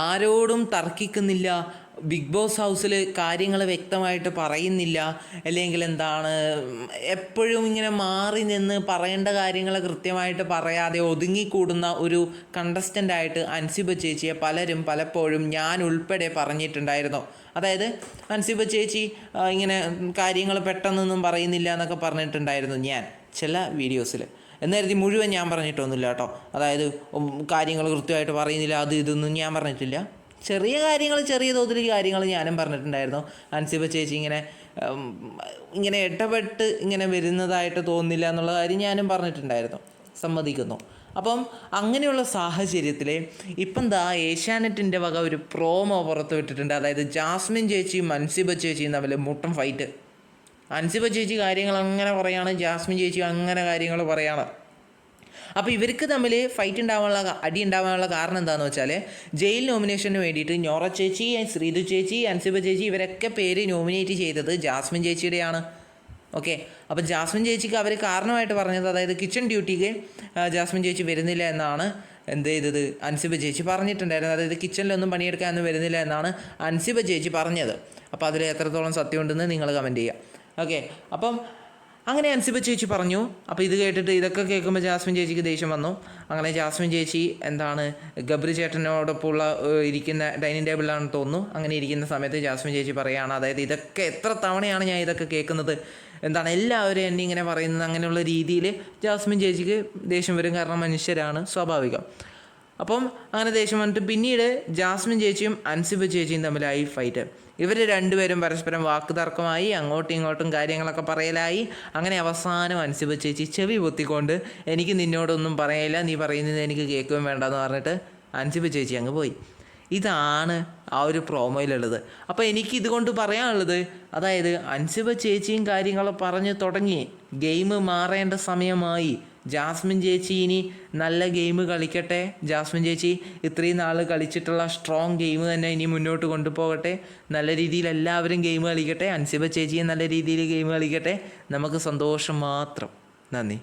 ആരോടും തർക്കിക്കുന്നില്ല. Big boss ഹൗസിൽ കാര്യങ്ങൾ വ്യക്തമായിട്ട് പറയുന്നില്ല. അല്ലെങ്കിൽ എന്താണ് എപ്പോഴും ഇങ്ങനെ മാറി നിന്ന് പറയേണ്ട കാര്യങ്ങൾ കൃത്യമായിട്ട് പറയാതെ ഒതുങ്ങിക്കൂടുന്ന ഒരു കണ്ടസ്റ്റന്റായിട്ട് അൻസിബ ചേച്ചിയെ പലരും പലപ്പോഴും ഞാൻ ഉൾപ്പെടെ പറഞ്ഞിട്ടുണ്ടായിരുന്നു. അതായത് അൻസിബ ചേച്ചി ഇങ്ങനെ കാര്യങ്ങൾ പെട്ടെന്നൊന്നും പറയുന്നില്ല എന്നൊക്കെ പറഞ്ഞിട്ടുണ്ടായിരുന്നു ഞാൻ ചില വീഡിയോസിൽ എന്ന് കരുതി മുഴുവൻ ഞാൻ പറഞ്ഞിട്ടൊന്നുമില്ല കേട്ടോ. അതായത് കാര്യങ്ങൾ കൃത്യമായിട്ട് പറയുന്നില്ല അത് ഇതൊന്നും ഞാൻ പറഞ്ഞിട്ടില്ല. ചെറിയ കാര്യങ്ങൾ ചെറിയ തോതിൽ കാര്യങ്ങൾ ഞാനും പറഞ്ഞിട്ടുണ്ടായിരുന്നു. അൻസിബ ചേച്ചി ഇങ്ങനെ ഇങ്ങനെ ഇടപെട്ട് ഇങ്ങനെ വരുന്നതായിട്ട് തോന്നുന്നില്ല എന്നുള്ള കാര്യം ഞാനും പറഞ്ഞിട്ടുണ്ടായിരുന്നു. സമ്മതിക്കുന്നു. അപ്പം അങ്ങനെയുള്ള സാഹചര്യത്തിൽ ഇപ്പം ദാ ഏഷ്യാനെറ്റിന്റെ വക ഒരു പ്രോമോ പുറത്ത് വിട്ടിട്ടുണ്ട്. അതായത് ജാസ്മിൻ ചേച്ചിയും മൻസിബ ചേച്ചിയും തമ്മിൽ മുട്ടം ഫൈറ്റ് അൻസിബ ചേച്ചി കാര്യങ്ങൾ അങ്ങനെ പറയാണ് ജാസ്മിൻ ചേച്ചി അങ്ങനെ കാര്യങ്ങൾ പറയാണ്. അപ്പോൾ ഇവർക്ക് തമ്മിൽ ഫൈറ്റ് ഉണ്ടാവാനുള്ള അടി ഉണ്ടാവാനുള്ള കാരണം എന്താണെന്ന് വെച്ചാൽ ജയിൽ നോമിനേഷന് വേണ്ടിയിട്ട് ഞോറ ചേച്ചി ശ്രീതു ചേച്ചി അൻസിബ ചേച്ചി ഇവരൊക്കെ പേര് നോമിനേറ്റ് ചെയ്തത് ജാസ്മിൻ ചേച്ചിയുടെയാണ്. ഓക്കെ അപ്പോൾ ജാസ്മിൻ ചേച്ചിക്ക് അവർ കാരണമായിട്ട് പറഞ്ഞത് അതായത് കിച്ചൺ ഡ്യൂട്ടിക്ക് ജാസ്മിൻ ചേച്ചി വരുന്നില്ല എന്നാണ് എന്ത് ചെയ്തത്? അൻസിബ ചേച്ചി പറഞ്ഞിട്ടുണ്ടായിരുന്നത് അതായത് കിച്ചണിലൊന്നും പണിയെടുക്കാനൊന്നും വരുന്നില്ല എന്നാണ് അൻസിബ ചേച്ചി പറഞ്ഞത്. അപ്പോൾ അതിൽ എത്രത്തോളം സത്യമുണ്ടെന്ന് നിങ്ങൾ കമന്റ് ചെയ്യുക. ഓക്കെ അപ്പം അങ്ങനെ അൻസിബ ചേച്ചി പറഞ്ഞു. അപ്പോൾ ഇത് കേട്ടിട്ട് ഇതൊക്കെ കേൾക്കുമ്പോൾ ജാസ്മിൻ ചേച്ചിക്ക് ദേഷ്യം വന്നു. അങ്ങനെ ജാസ്മിൻ ചേച്ചി എന്താണ് ഗബ്രി ചേട്ടനോടൊപ്പമുള്ള ഇരിക്കുന്ന ഡൈനിങ് ടേബിളിലാണെന്ന് തോന്നുന്നു. അങ്ങനെ ഇരിക്കുന്ന സമയത്ത് ജാസ്മിൻ ചേച്ചി പറയുകയാണ് അതായത് ഇതൊക്കെ എത്ര തവണയാണ് ഞാൻ ഇതൊക്കെ കേൾക്കുന്നത്? എന്താണ് എല്ലാവരും എന്നെ ഇങ്ങനെ പറയുന്നത്. അങ്ങനെയുള്ള രീതിയിൽ ജാസ്മിൻ ചേച്ചിക്ക് ദേഷ്യം വരും. കാരണം മനുഷ്യരാണ് സ്വാഭാവികം. അപ്പം അങ്ങനെ ദേഷ്യം വന്നിട്ട് പിന്നീട് ജാസ്മിൻ ചേച്ചിയും അൻസിബ ചേച്ചിയും തമ്മിലായി ഫൈറ്റ് ഇവർ രണ്ടുപേരും പരസ്പരം വാക്കുതർക്കമായി അങ്ങോട്ടും ഇങ്ങോട്ടും കാര്യങ്ങളൊക്കെ പറയലായി. അങ്ങനെ അവസാനം അൻസിബ ചേച്ചി ചെവി പൊത്തിക്കൊണ്ട് എനിക്ക് നിന്നോടൊന്നും പറയില്ല നീ പറയുന്നത് എനിക്ക് കേൾക്കുകയും വേണ്ടെന്ന് പറഞ്ഞിട്ട് അൻസിബ ചേച്ചി അങ്ങ് പോയി. ഇതാണ് ആ ഒരു പ്രോമോയിലുള്ളത് അപ്പോൾ എനിക്ക് ഇതുകൊണ്ട് പറയാനുള്ളത് അതായത് അൻസിബ ചേച്ചിയും കാര്യങ്ങൾ പറഞ്ഞു തുടങ്ങി. ഗെയിം മാറേണ്ട സമയമായി. ജാസ്മിൻ ചേച്ചി ഇനി നല്ല ഗെയിം കളിക്കട്ടെ. ജാസ്മിൻ ചേച്ചി ഇത്രയും നാൾ കളിച്ചിട്ടുള്ള സ്ട്രോങ് ഗെയിം തന്നെ ഇനി മുന്നോട്ട് കൊണ്ടുപോകട്ടെ. നല്ല രീതിയിൽ എല്ലാവരും ഗെയിം കളിക്കട്ടെ. അൻസിബ ചേച്ചിയും നല്ല രീതിയിൽ ഗെയിം കളിക്കട്ടെ. നമുക്ക് സന്തോഷം മാത്രം. നന്ദി.